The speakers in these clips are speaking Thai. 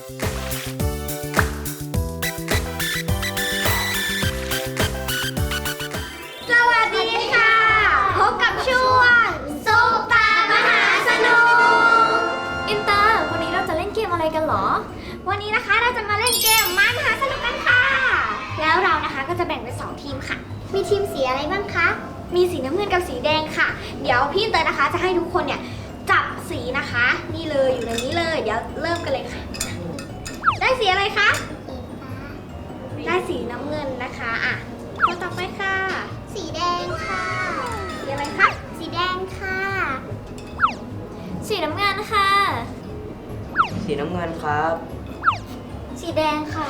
สวัสดีค่ะ พบกับช่วงซุปตามหาสนุก อินเตอร์วันนี้เราจะเล่นเกมอะไรกันเหรอ วันนี้นะคะเราจะมาเล่นเกมมหาสนุกกันค่ะ แล้วเรานะคะก็จะแบ่งเป็นสองทีมค่ะ มีทีมสีอะไรบ้างคะ มีสีน้ำเงินกับสีแดงค่ะ เดี๋ยวพี่เตยนะคะจะให้ทุกคนเนี่ยจับสีนะคะ นี่เลยอยู่ในนี้เลย เดี๋ยวเริ่มกันเลยค่ะ ได้สีอะไรคะ ได้สีน้ำเงินนะคะ อะตัวต่อไปค่ะ สีแดงค่ะ สีอะไรคะ สีแดงค่ะ สีน้ำเงินค่ะ สีน้ำเงินครับ สีแดงค่ะ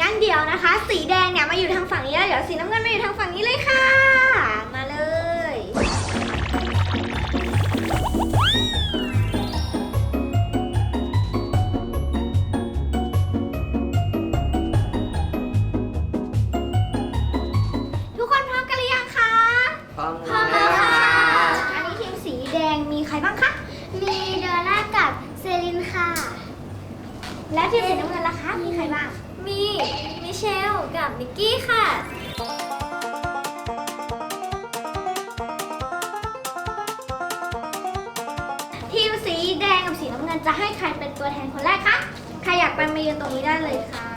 งั้นเดี๋ยวนะคะ สีแดงเนี่ยมาอยู่ทางฝั่งนี้แล้วเดี๋ยวสีน้ำเงินมาอยู่ทางฝั่งนี้เลยค่ะ และทีมสีน้ำเงินล่ะคะมีใครบ้าง มีมิเชลกับมิกกี้ค่ะ ทีมสีแดงกับสีน้ำเงินจะให้ใครเป็นตัวแทนคนแรกคะ ใครอยากไปมายืนตรงนี้ได้เลยค่ะ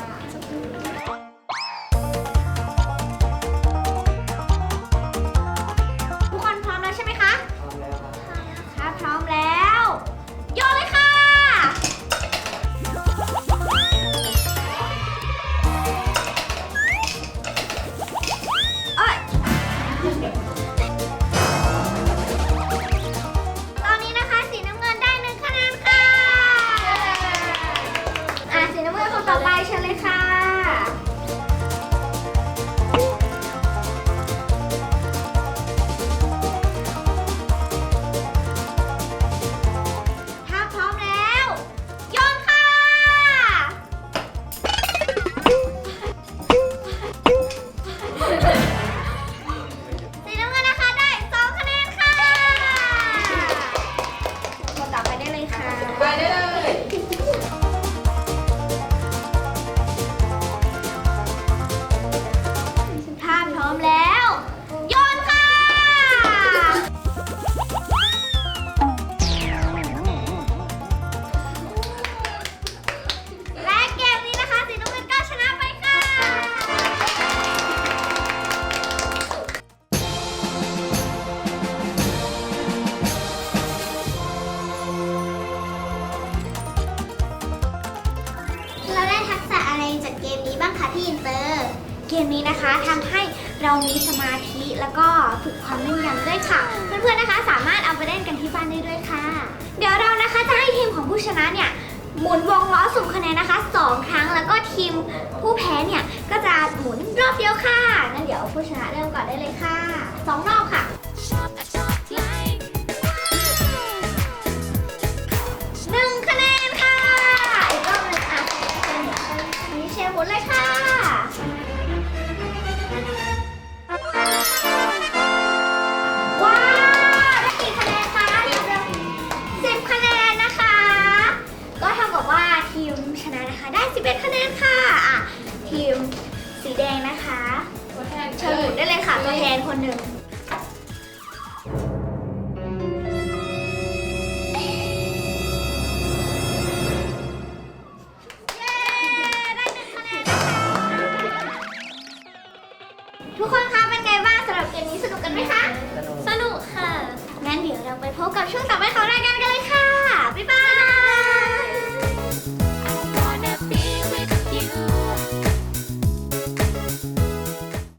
ค่ คะพี่อินเตอร์ เกมนี้นะคะทำให้เรามีสมาธิแล้วก็ฝึกความแม่นยำด้วยค่ะ เพื่อนๆนะคะสามารถเอาไปเล่นกันที่บ้านได้ด้วยค่ะ เดี๋ยวเรานะคะจะให้ทีมของผู้ชนะเนี่ยหมุนวงล้อสุ่มคะแนนนะคะสองครั้งแล้วก็ทีมผู้แพ้เนี่ยก็จะหมุนรอบเดียวค่ะงั้นเดี๋ยวผู้ชนะเริ่มก่อนได้เลยค่ะสองรอบค่ะหนึ่งคะแนนค่ะอีกรอบหนึงอะอันนี้เชฟหมุนเลยค่ะ สีแดงนะคะเชิญหมุนได้เลยค่ะตัวแทนคนหนึ่งเย้ได้หนึ่งคะแนนนะคะทุกคนคะเป็นไงบ้างสำหรับเกมนี้สนุกกันไหมคะ สนุกสนุกค่ะ งั้นเดี๋ยวเราไปพบกับช่วงต่อ